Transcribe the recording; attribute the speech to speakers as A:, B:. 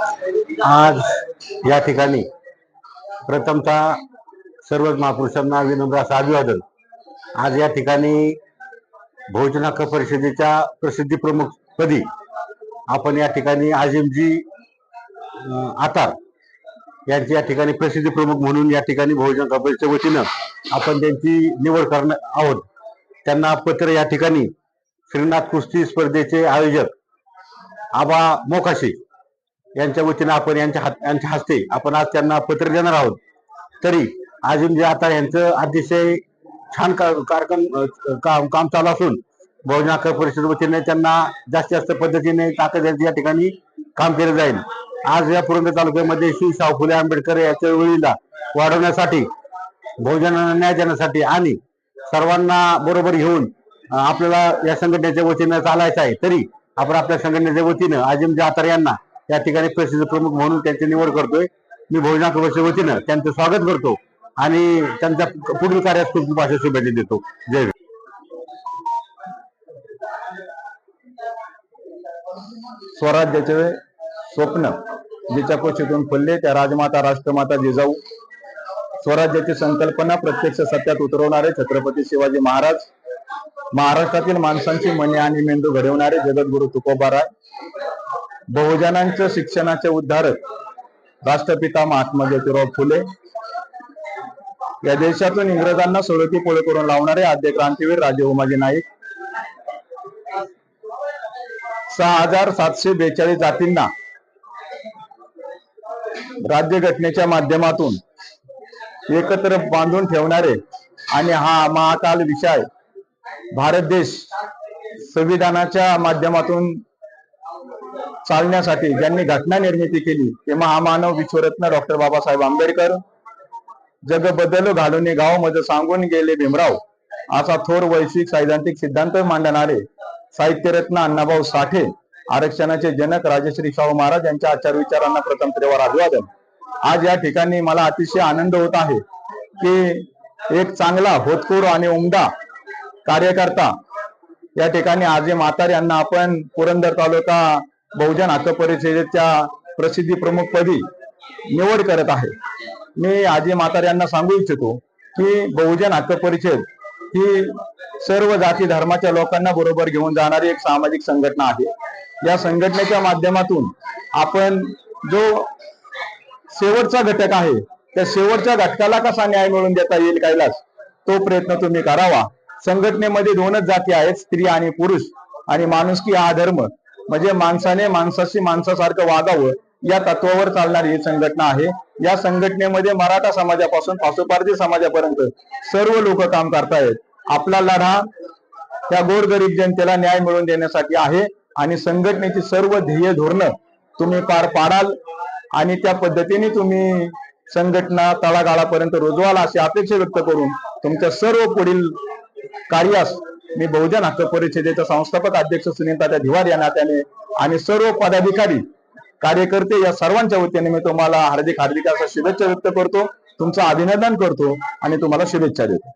A: आज या ठिकाणी प्रथमतः सर्वच महापुरुषांना विनम्र असं अभिवादन. आज या ठिकाणी बहुजन हक्क परिषदेच्या प्रसिद्धी प्रमुख पदी आपण या ठिकाणी आजिमजी आतार यांची या ठिकाणी प्रसिद्धी प्रमुख म्हणून या ठिकाणी बहुजन हक्क परिषदेच्या वतीनं आपण त्यांची निवड करणार आहोत. त्यांना पत्र या ठिकाणी श्रीनाथ कुस्ती स्पर्धेचे आयोजक आबा मोकाशी यांच्या वतीनं आपण यांच्या हात यांच्या हस्ते आपण आज त्यांना पत्र देणार आहोत. तरी अजून जे आता यांचं अतिशय छान कार्यक्रम काम काम चालू असून बहुजन परिषद वतीने त्यांना जास्तीत जास्त पद्धतीने ताकद यांची या ठिकाणी काम केलं जाईल. आज या पुरंदर तालुक्यामध्ये श्री शाहू फुले आंबेडकर या चळवळीला वाढवण्यासाठी बहुजनांना न्याय देण्यासाठी आणि सर्वांना बरोबर घेऊन आपल्याला या संघटनेच्या वतीनं चालायचं आहे. तरी आपण आपल्या संघटनेच्या वतीनं आजिम जातार यांना त्या ठिकाणी प्रसिद्ध प्रमुख म्हणून त्यांची निवड करतोय. मी बहुजन परिषदेच्या वतीनं त्यांचं स्वागत करतो आणि त्यांच्या पुढील कार्यास खूप अशा शुभेच्छा देतो. जय
B: स्वराज्याचे स्वप्न जिच्या कोशीतून फुलले त्या राजमाता राष्ट्रमाता जिजाऊ. स्वराज्याची संकल्पना प्रत्यक्ष सत्यात उतरवणारे छत्रपती शिवाजी महाराज. महाराष्ट्रातील माणसांची मने आणि मेंदू घडवणारे जगद्गुरु तुकोबाराय. बहुजनांच्या शिक्षणाचे उद्धारक राष्ट्रपिता महात्मा ज्योतिराव फुले या देशातून इंग्रजांना सोडती पोळे करून लावणारे आद्य क्रांतीवीर राजे उमाजी नाईक. सहा हजार सातशे बेचाळीस जातींना राज्यघटनेच्या माध्यमातून एकत्र बांधून ठेवणारे आणि हा महाकाल विषय भारत देश संविधानाच्या माध्यमातून चालण्यासाठी ज्यांनी घटना निर्मिती केली ते महामानव विश्वरत्न डॉक्टर बाबासाहेब आंबेडकर. जग बदल घालून गावमध्ये सांगून गेले भीमराव. असा थोर वैश्विक सैद्धांतिक सिद्धांत मांडणारे साहित्यरत्न अण्णाभाऊ साठे आरक्षणाचे जनक राजश्री शाहू महाराज यांच्या आचार विचारांना प्रथम त्रेवार अभिवादन. आज या ठिकाणी मला अतिशय आनंद होत आहे की एक चांगला होतकूर आणि उमदा कार्यकर्ता या ठिकाणी आजे म्हातार यांना आपण पुरंदर तालुका बहुजन हक्क परिषदेच्या प्रसिद्धी प्रमुख पदी निवड करत आहे. मी आजी म्हातार यांना सांगू इच्छितो की बहुजन हक्क परिषद ही सर्व जाती धर्माच्या लोकांना बरोबर घेऊन जाणारी एक सामाजिक संघटना आहे. या संघटनेच्या माध्यमातून आपण जो शेवटचा घटक आहे त्या शेवटच्या घटकाला कसा न्याय मिळवून देता येईल कैलास? तो प्रयत्न तुम्ही करावा. संघटनेमध्ये दोनच जाती आहेत स्त्री आणि पुरुष. आणि माणुसकी हा धर्म. म्हणजे माणसाने माणसाशी माणसासारखं वागावं या तत्वावर चालणारी ही संघटना आहे. या संघटनेमध्ये मराठा समाजापासून पासोपारधी समाजापर्यंत सर्व लोक काम करतायत. आपला लढा त्या गोरगरीब जनतेला न्याय मिळवून देण्यासाठी आहे आणि संघटनेची सर्व ध्येय धोरणं तुम्ही पार पाडाल आणि त्या पद्धतीने तुम्ही संघटना तळागाळापर्यंत रुजवाल अशी अपेक्षा व्यक्त करून तुमच्या सर्व पुढील कार्यास मी बहुजन हक्क परिषदेचा संस्थापक अध्यक्ष सुनील धिवार या नात्याने आणि सर्व पदाधिकारी कार्यकर्ते या सर्वांच्या वतीने मी तुम्हाला हार्दिक हार्दिक अशा शुभेच्छा व्यक्त करतो. तुमचं अभिनंदन करतो आणि तुम्हाला शुभेच्छा देतो.